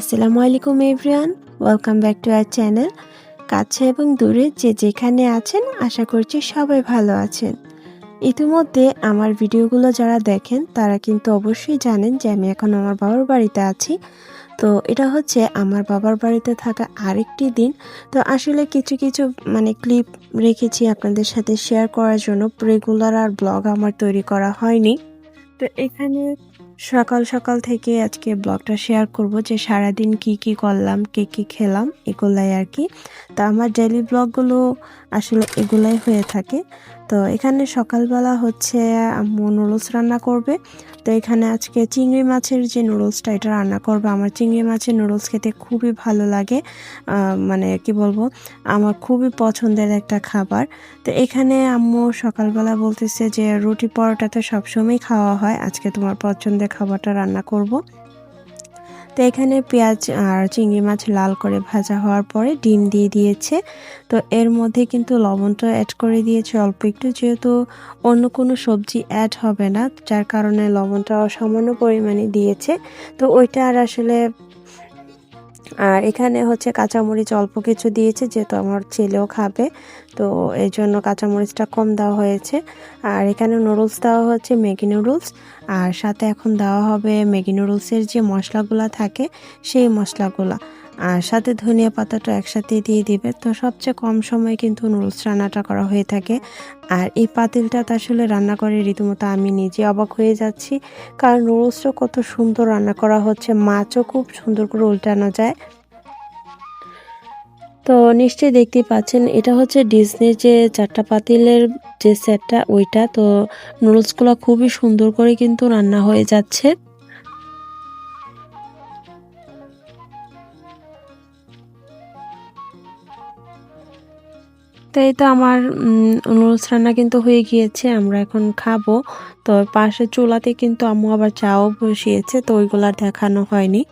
আসসালামু আলাইকুম, everyone. Welcome back to our channel কাছে এবং দূরে যে যেখানে আছেন, আশা করছি সবাই ভালো আছেন। ইতিমধ্যে আমার ভিডিওগুলো যারা দেখেন, তারা কিন্তু অবশ্যই জানেন যে আমি এখন আমার বাবার বাড়িতে আছি। তো এটা হচ্ছে আমার বাবার বাড়িতে থাকা আরেকটি দিন। তো আসলে কিছু কিছু মানে ক্লিপ রেখেছি আপনাদের সাথে শেয়ার করার জন্য। রেগুলার আর ব্লগ আমার তৈরি করা হয়নি। তো এখানে সকাল সকাল থেকে আজকে ব্লগটা শেয়ার করব যে সারাদিন কি কি করলাম, কে কি খেলাম, এগুলাই আর কি। তা আমার ডেলি ব্লগগুলো আসলে এগুলাই হয়ে থাকে। তো এখানে সকালবেলা হচ্ছে আম্মু নুডলস রান্না করবে। তো এখানে আজকে চিংড়ি মাছের যে নুডলসটা এটা রান্না করবে। আমার চিংড়ি মাছের নুডলস খেতে খুবই ভালো লাগে। মানে কি বলব, আমার খুবই পছন্দের একটা খাবার। তো এখানে আম্মু সকালবেলা বলতেছে যে রুটি পরোটা তো সবসময় খাওয়া হয়। আজকে তোমার পছন্দের খাবারটা রান্না করব। তো এখানে পেঁয়াজ আর চিংড়ি মাছ লাল করে ভাজা হওয়ার পরে ডিম দিয়ে দিয়েছে। তো এর মধ্যে কিন্তু লবণটা অ্যাড করে দিয়েছে অল্প একটু, যেহেতু অন্য কোনো সবজি অ্যাড হবে না, যার কারণে লবণটা সামান্য পরিমাণে দিয়েছে। তো ওইটা আর আসলে আর এখানে হচ্ছে কাঁচামরিচ অল্প কিছু দিয়েছে, যেহেতু আমার ছেলেও খাবে, তো এই জন্য কাঁচামরিচটা কম দেওয়া হয়েছে। আর এখানে নুডলস দেওয়া হচ্ছে, ম্যাগি নুডলস। আর সাথে এখন দেওয়া হবে ম্যাগি নুডলসের যে মশলাগুলো থাকে, সেই মশলাগুলো। আর সাথে ধনিয়া পাতাটা একসাথে দিয়ে দিবে। তো সবচেয়ে কম সময়ে কিন্তু নুডলস রান্নাটা করা হয়ে থাকে। আর এই পাতিলটা তো আসলে রান্না করে রীতিমতো আমি নিজে অবাক হয়ে যাচ্ছি। কারণ নুডলসটা কত সুন্দর রান্না করা হচ্ছে, মাছও খুব সুন্দর করে উল্টানো যায়। তো নিশ্চয়ই দেখতেই পাচ্ছেন, এটা হচ্ছে ডিজনির যে চারটা পাতিলের যে সেটটা, ওইটা। তো নুডলসগুলো খুবই সুন্দর করে কিন্তু রান্না হয়ে যাচ্ছে। তো এই তো আমার নুডলস রান্না কিন্তু হয়ে গিয়েছে, আমরা এখন খাব। তো পাশে চুলাতে কিন্তু আম্মু আবার চাও বসিয়েছে, তো ওইগুলা দেখানো হয়নি।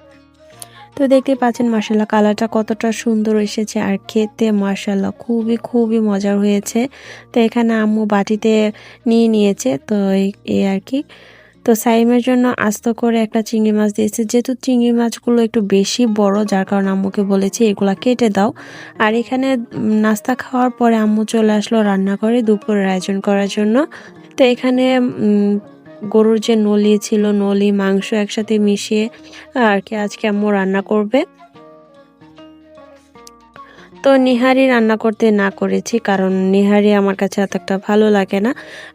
তো দেখতে পাচ্ছেন মার্শাল্লাহ কালারটা কতটা সুন্দর এসেছে, আর খেতে মার্শাল্লাহ খুবই খুবই মজার হয়েছে। তো এখানে আম্মু বাটিতে নিয়ে নিয়েছে, তো এই আর কি। তো সাইমের জন্য আস্ত করে একটা চিংড়ি মাছ দিয়েছে। যেহেতু চিংড়ি মাছগুলো একটু বেশি বড়, যার কারণে আম্মুকে বলেছি এগুলো কেটে দাও। আর এখানে নাস্তা খাওয়ার পরে আম্মু চলে আসলো রান্না করে দুপুরের আয়োজন করার জন্য। তো এখানে গরুর যে নলি ছিল, নলি, মাংস একসাথে মিশিয়ে আর কি আজকে আম্মু রান্না করবে। তো নিহারি রান্না করতে না করেছি, কারণ নিহারি আমার কাছে এত একটা ভালো লাগে না।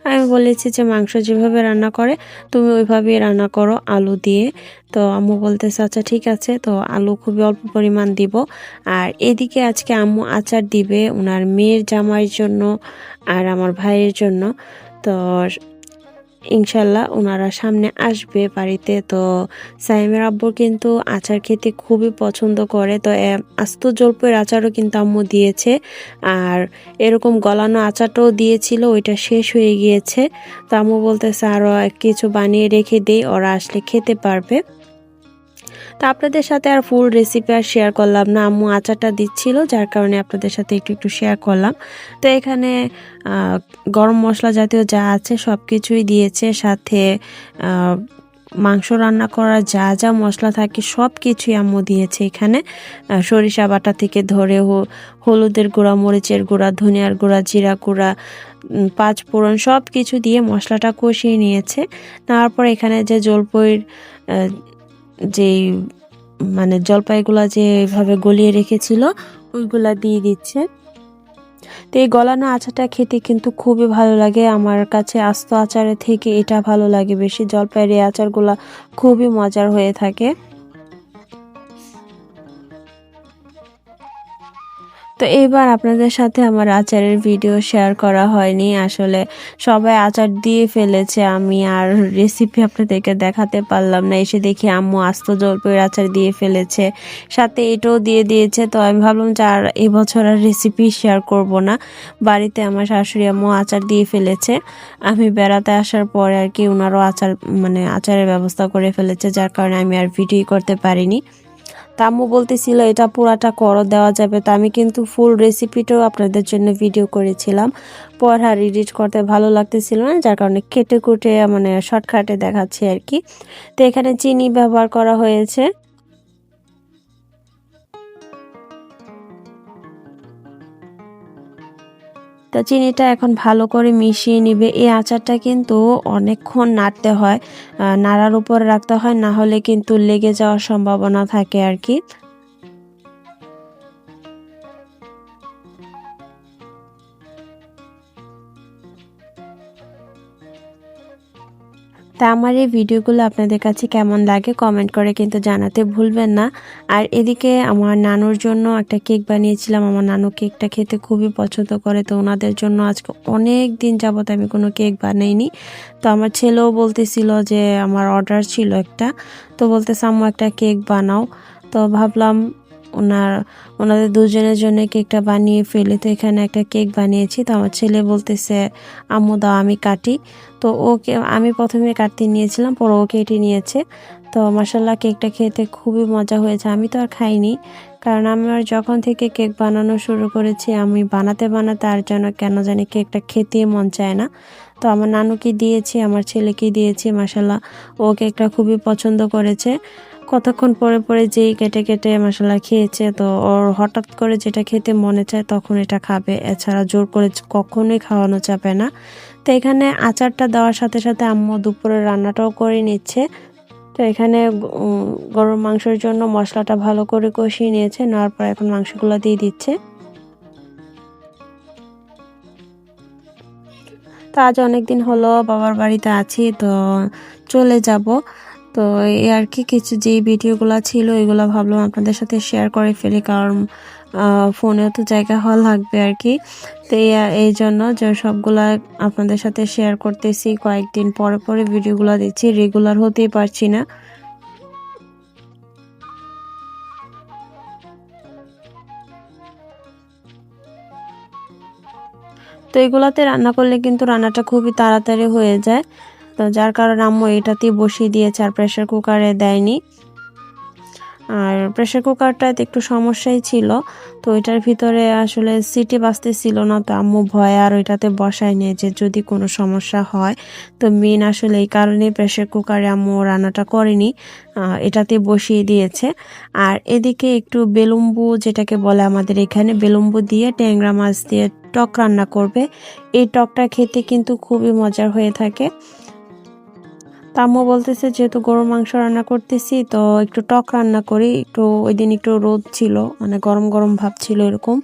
আমি বলেছি যে, মাংস যেভাবে রান্না করে, তুমি ওইভাবেই রান্না করো আলু দিয়ে। তো আম্মু বলতেছে আচ্ছা ঠিক আছে। তো আলু খুবই অল্প পরিমাণ দিব। আর এদিকে আজকে আম্মু আচার দিবে ওনার মেয়ের জামাইয়ের জন্য আর আমার ভাইয়ের জন্য। তো ইনশাল্লাহ ওনারা সামনে আসবে বাড়িতে। তো সাইমের আব্বু কিন্তু আচার খেতে খুবই পছন্দ করে। তো আস্ত জল্পের আচারও কিন্তু আম্মু দিয়েছে। আর এরকম গলানো আচারটাও দিয়েছিল, ওইটা শেষ হয়ে গিয়েছে। তো আম্মু বলতেছে আরও কিছু বানিয়ে রেখে দিই, ওরা আসলে খেতে পারবে। তো আপনাদের সাথে আর ফুল রেসিপি আর শেয়ার করলাম না। আম্মু আচারটা দিচ্ছিল, যার কারণে আপনাদের সাথে একটু একটু শেয়ার করলাম। তো এখানে গরম মশলা জাতীয় যা আছে সব কিছুই দিয়েছে। সাথে মাংস রান্না করার যা যা মশলা থাকে সব কিছুই আম্মু দিয়েছে এখানে। সরিষা বাটা থেকে ধরে হলুদের গুঁড়া, মরিচের গুঁড়া, ধনিয়ার গুঁড়া, জিরা গুঁড়া পাঁচ ফোড়ন সব কিছু দিয়ে মশলাটা কষিয়ে নিয়েছে। তারপর এখানে যে জলপইর যেই মানে জলপাইগুলা যে এভাবে গলিয়ে রেখেছিল, ওইগুলা দিয়ে দিচ্ছে। তো এই গলানো আচারটা খেতে কিন্তু খুবই ভালো লাগে। আমার কাছে আস্ত আচারের থেকে এটা ভালো লাগে বেশি। জলপাইয়ের এই আচারগুলা খুবই মজার হয়ে থাকে। তো এবার আপনাদের সাথে আমার আচারের ভিডিও শেয়ার করা হয়নি। আসলে সবাই আচার দিয়ে ফেলেছে। আমি আর রেসিপি আপনাদেরকে দেখাতে পারলাম না। এসে দেখি আম্মু আস্ত জলপের আচার দিয়ে ফেলেছে। সাথে এটাও দিয়ে দিয়েছে। তো আমি ভাবলাম যে আর এবছর আর রেসিপি শেয়ার করব না। বাড়িতে আমার শাশুড়ি আম্মু আচার দিয়ে ফেলেছে। আমি বেড়াতে আসার পরে আর কি ওনারও আচার মানে আচারের ব্যবস্থা করে ফেলেছে। যার কারণে আমি আর ভিডিও করতে পারিনি। তাম্মু বলতেছিল, এটা পুরাটা করো, দেওয়া যাবে। তো আমি কিন্তু ফুল রেসিপিটাও আপনাদের জন্য ভিডিও করেছিলাম। পর আর এডিট করতে ভালো লাগতেছিল না, যার কারণে কেটে কুটে মানে শর্টকাটে দেখাচ্ছি আর কি। তো এখানে চিনি ব্যবহার করা হয়েছে। তো চিনিটা এখন ভালো করে মিশিয়ে নিবে। এই আচারটা কিন্তু অনেকক্ষণ নাড়তে হয়। নাড়ার উপর রাখতে হয়, না হলে কিন্তু লেগে যাওয়ার সম্ভাবনা থাকে আর কি। তা আমার এই ভিডিওগুলো আপনাদের কাছে কেমন লাগে কমেন্ট করে কিন্তু জানাতে ভুলবেন না। আর এদিকে আমার নানুর জন্য একটা কেক বানিয়েছিলাম। আমার নানু কেকটা খেতে খুবই পছন্দ করে, তো ওনাদের জন্য আজকে অনেক দিন যাবত আমি কোনো কেক বানাইনি। তো আমার ছেলেও বলতেছিল যে আমার অর্ডার ছিল একটা, তো বলতেছে, আম্মু, একটা কেক বানাও। তো ভাবলাম ওনার, ওনাদের দুজনের জন্য কেকটা বানিয়ে ফেলে তো এখানে একটা কেক বানিয়েছি। তো আমার ছেলে বলতেছে, আম্মু দাও, আমি কাটি। তো ওকে, আমি প্রথমে কাটতে নিয়েছিলাম, পরে ও কেটে নিয়েছে। তো মাসাল্লাহ কেকটা খেতে খুবই মজা হয়েছে। আমি তো আর খাইনি। কারণ আমার যখন থেকে কেক বানানো শুরু করেছি, আমি বানাতে বানাতে আর যেন কেন জানি কেকটা খেতে মন চায় না। তো আমার নানুকে দিয়েছি, আমার ছেলেকে দিয়েছি মাসাল্লাহ ও কেকটা খুবই পছন্দ করেছে। কতক্ষণ পরে পরে যেই কেটে কেটে মশলা খেয়েছে, তো ওর হঠাৎ করে যেটা খেতে মনে চায় তখন এটা খাবে। এছাড়া জোর করে কখনোই খাওয়ানো যাবে না। তো এখানে আচারটা দেওয়ার সাথে সাথে আম্মু দুপুরের রান্নাটাও করে নিচ্ছে। তো এখানে গরম মাংসের জন্য মশলাটা ভালো করে কষিয়ে নিয়েছে, নেওয়ার পর এখন মাংসগুলো দিয়ে দিচ্ছে। তো আজ অনেক দিন হলো, বাবার বাড়িতে আছি, তো চলে যাব। তো এই আর কি, কিছু যেই ভিডিওগুলো ছিল, এগুলো ভাবলাম আপনাদের সাথে শেয়ার করে ফেলি, কারণ ফোনেও তো জায়গা হওয়া লাগবে আর কি। তো এই জন্য যে সবগুলা আপনাদের সাথে শেয়ার করতেছি, কয়েকদিন পরে পরে ভিডিওগুলো দিচ্ছি রেগুলার হতেই পারছি না। তো এগুলাতে রান্না করলে কিন্তু রান্নাটা খুবই তাড়াতাড়ি হয়ে যায়। তো যার কারণে আম্মু এটাতেই বসিয়ে দিয়েছে আর প্রেশার কুকারে দেয়নি। আর প্রেশার কুকারটাতে একটু সমস্যাই ছিল, তো ওইটার ভিতরে আসলে সিটি বাজতেছিল না, তো আম্মু ভয়ে আর ওইটাতে বসায় নিয়ে যে যদি কোনো সমস্যা হয়। তো মেন আসলে এই কারণে প্রেশার কুকারে আম্মু রান্নাটা করেনি এটাতে বসিয়ে দিয়েছে। আর এদিকে একটু বেলুম্বু যেটাকে বলে আমাদের এখানে, বেলুম্বু দিয়ে ট্যাংরা মাছ দিয়ে টক রান্না করবে। এই টকটা খেতে কিন্তু খুবই মজার হয়ে থাকে। তাম্মু বলতেছে, যেহেতু গরুর মাংস রান্না করতেছি, তো একটু টক রান্না করি। একটু ওই দিন একটু রোদ ছিল মানে গরম গরম ভাব ছিল এরকম।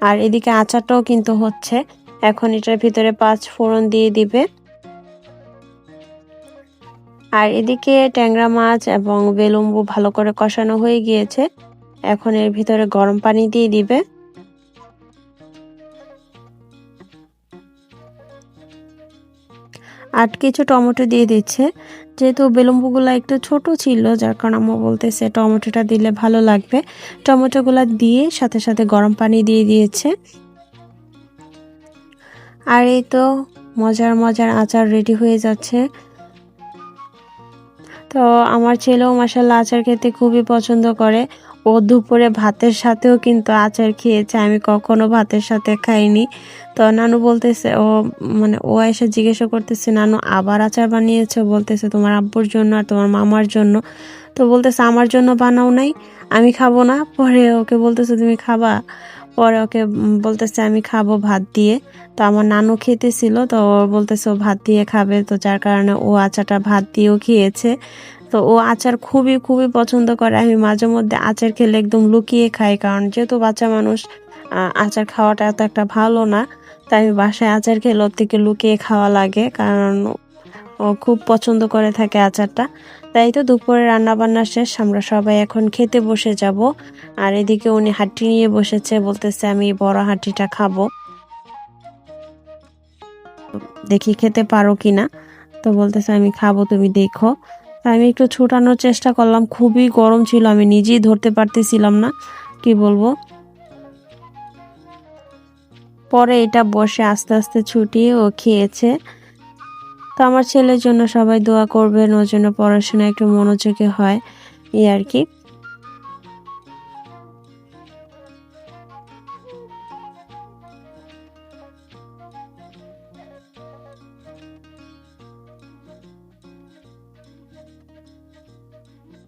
আর এদিকে আচারটাও কিন্তু হচ্ছে। এখন এটার ভিতরে পাঁচ ফোড়ন দিয়ে দিবে। আর এদিকে ট্যাংরা মাছ এবং বেলুম্বু ভালো করে কষানো হয়ে গিয়েছে। এখন এর ভিতরে গরম পানি দিয়ে দিবে। আর কিছু টমেটো দিয়ে দিচ্ছে। যেহেতু বেলুম্বুগুলো একটু ছোট ছিল, যার কারণে আম্মু বলতেছে টমেটোটা দিলে ভালো লাগবে। টমেটোগুলো দিয়ে সাথে সাথে গরম পানি দিয়ে দিয়েছে। আর এই তো মজার মজার আচার রেডি হয়ে যাচ্ছে। তো আমার ছেলেও মাসাল্লাহ আচার খেতে খুবই পছন্দ করে। ও দুপুরে ভাতের সাথেও কিন্তু আচার খেয়েছে। আমি কখনো ভাতের সাথে খাইনি। তো নানু বলতেছে, ও মানে ও এসে জিজ্ঞাসা করতেছে, নানু, আবার আচার বানিয়েছে? বলতেছে, তোমার আব্বুর জন্য আর তোমার মামার জন্য। তো বলতেছে, আমার জন্য বানাও নাই, আমি খাব না। পরে ওকে বলতেছে, তুমি খাবা? পরে ওকে বলতেছে, আমি খাব ভাত দিয়ে। তো আমার নানু খেতেছিল, তো ও বলতেছে, ও ভাত দিয়ে খাবে। তো যার কারণে ও আচারটা ভাত দিয়েও খেয়েছে। তো ও আচার খুবই খুবই পছন্দ করে। আমি মাঝে মধ্যে আচার খেলে একদম লুকিয়ে খাই, কারণ যেহেতু বাচ্চা মানুষ আচার খাওয়াটা এত একটা ভালো না, তাই আমি বাসায় আচার খেলে ওর থেকে লুকিয়ে খাওয়া লাগে, কারণ ও খুব পছন্দ করে থাকে আচারটা। তাই তো দুপুরে রান্না বান্না শেষ, আমরা সবাই এখন খেতে বসে যাব। আর এদিকে উনি হাঁটি নিয়ে বসেছে, বলতেছে আমি বড় হাঁটিটা খাব। দেখি খেতে পারো কিনা। তো বলতেছে আমি খাব, তুমি দেখো। আমি একটু ছুটানোর চেষ্টা করলাম। খুবই গরম ছিল, আমি নিজেই ধরতে পারতেছিলাম না। কি বলব? পরে এটা বসে আস্তে আস্তে ছুটিয়ে ও খেয়েছে। তো আমার ছেলের জন্য সবাই দোয়া করবেন, ওর জন্য পড়াশোনা একটু মনোযোগী হয়, এই আর কি।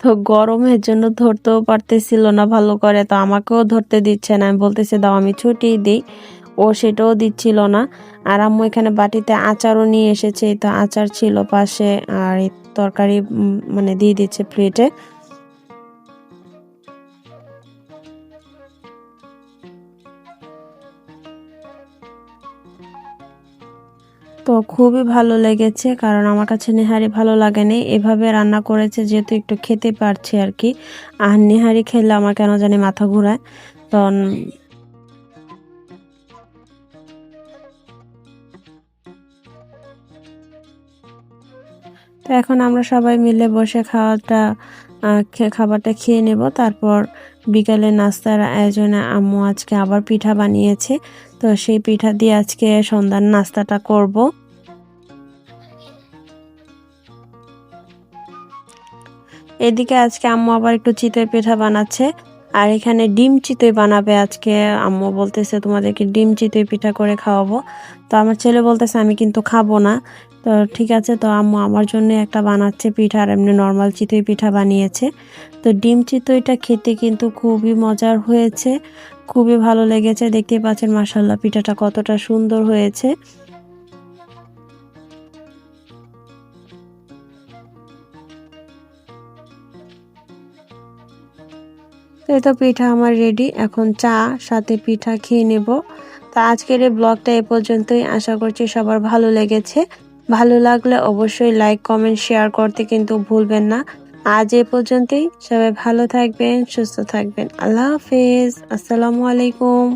তো গরমের জন্য ধরতেও পারতেছিল না ভালো করে, তো আমাকেও ধরতে দিচ্ছে না। আমি বলতেছি, দাও, আমি ছুটি দিই। ও সেটাও দিচ্ছিল না। আর আম্মু এখানে বাটিতে আচারও নিয়ে এসেছে তো আচার ছিল পাশে, আর তরকারি মানে দিয়ে দিচ্ছে প্লেটে তো খুবই ভালো লেগেছে, কারণ আমার কাছে নেহারি ভালো লাগেনি। এভাবে রান্না করেছে যেহেতু একটু খেতে পারছি আর কি। আর নেহারি খেলে আমার কেন জানি মাথা ঘুরায়। তো এখন আমরা সবাই মিলে বসে খাওয়াটা খাবারটা খেয়ে নেব। তারপর বিকালে নাস্তার আয়োজনে আম্মু আজকে আবার পিঠা বানিয়েছে, তো সেই পিঠা দিয়ে আজকে সন্ধ্যার নাস্তাটা করব। এদিকে আজকে আম্মু আবার একটু চিতই পিঠা বানাচ্ছে, আর এখানে ডিম চিতই বানাবে আজকে। আম্মু বলতেছে, তোমাদেরকে ডিম চিতই পিঠা করে খাওয়াবো। তো আমার ছেলে বলতেছে, আমি কিন্তু খাব না। তো ঠিক আছে, তো আম্মু আমার জন্য একটা বানাচ্ছে পিঠা আর এমনি নর্মাল চিতই পিঠা বানিয়েছে। তো ডিম চিতইটা খেতে কিন্তু খুবই মজার হয়েছে, খুবই ভালো লেগেছে, দেখতেই পাচ্ছেন মাসাল্লাহ পিঠাটা কতটা সুন্দর হয়েছে। এই তো পিঠা আমার রেডি এখন চা, সাথে পিঠা খেয়ে নেব। তা আজকের এই ব্লগটা এ পর্যন্তই, আশা করছি সবার ভালো লেগেছে। ভালো লাগলে অবশ্যই লাইক কমেন্ট শেয়ার করতে কিন্তু ভুলবেন না। আজ এ পর্যন্তই। সবাই ভালো থাকবেন, সুস্থ থাকবেন। আল্লাহ হাফেজ। আসসালামু আলাইকুম।